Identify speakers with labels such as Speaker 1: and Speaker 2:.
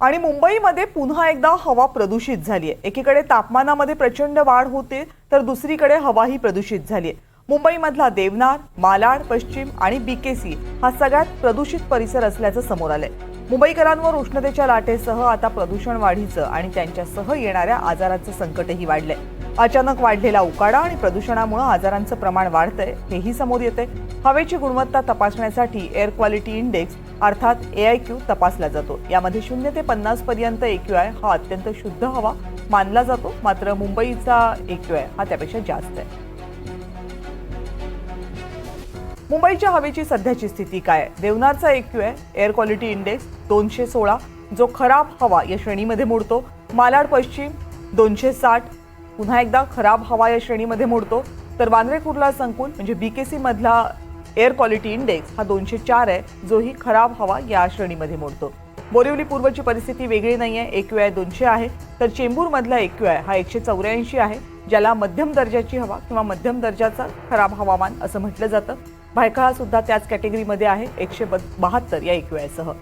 Speaker 1: आणि मुंबईमध्ये पुन्हा एकदा हवा प्रदूषित झाली आहे एकीकडे तापमानामध्ये प्रचंड वाढ होते तर दुसरीकडे हवाही प्रदूषित झाली आहे मुंबईमधला देवनार मालाड पश्चिम आणि बीकेसी हा सगळ्यात प्रदूषित परिसर असल्याचं समोर आलंय. मुंबईकरांवर उष्णतेच्या लाटेसह आता प्रदूषण वाढीचं आणि त्यांच्यासह येणाऱ्या आजारांचं संकटही वाढलंय. अचानक वाढलेला उकाडा आणि प्रदूषणामुळे आजारांचं प्रमाण वाढतंय हेही समोर येते हवेची गुणवत्ता तपासण्यासाठी एअर क्वालिटी इंडेक्स अर्थात एआयक्यू तपासला जातो. यामध्ये शून्य ते पन्नास पर्यंत एक्यूआय हा अत्यंत शुद्ध हवा मानला जातो मात्र मुंबईचा एक्यूआय हा त्यापेक्षा जास्त आहे. मुंबईच्या हवेची सध्याची स्थिती काय आहे? देवनारचा एक्यूआय एअर क्वालिटी इंडेक्स दोनशे सोळा जो खराब हवा या श्रेणीमध्ये मोडतो. मालाड पश्चिम दोनशे साठ पुन्हा एकदा खराब हवा या श्रेणीमध्ये मोडतो. तर वांद्रे कुर्ला संकुल म्हणजे बी के मधला एअर क्वालिटी इंडेक्स हा दोनशे चार आहे जो ही खराब हवा या श्रेणीमध्ये मोडतो. बोरिवली पूर्वची परिस्थिती वेगळी नाही आहे एक आय दोनशे आहे. तर चेंबूरमधला एक्यूआय हा एकशे चौऱ्याऐंशी आहे ज्याला मध्यम दर्जाची हवा किंवा मध्यम दर्जाचा खराब हवामान असं म्हटलं जातं. भायखळा सुद्धा त्याच कॅटेगरीमध्ये आहे एकशे बहात्तर या एक्यूआयसह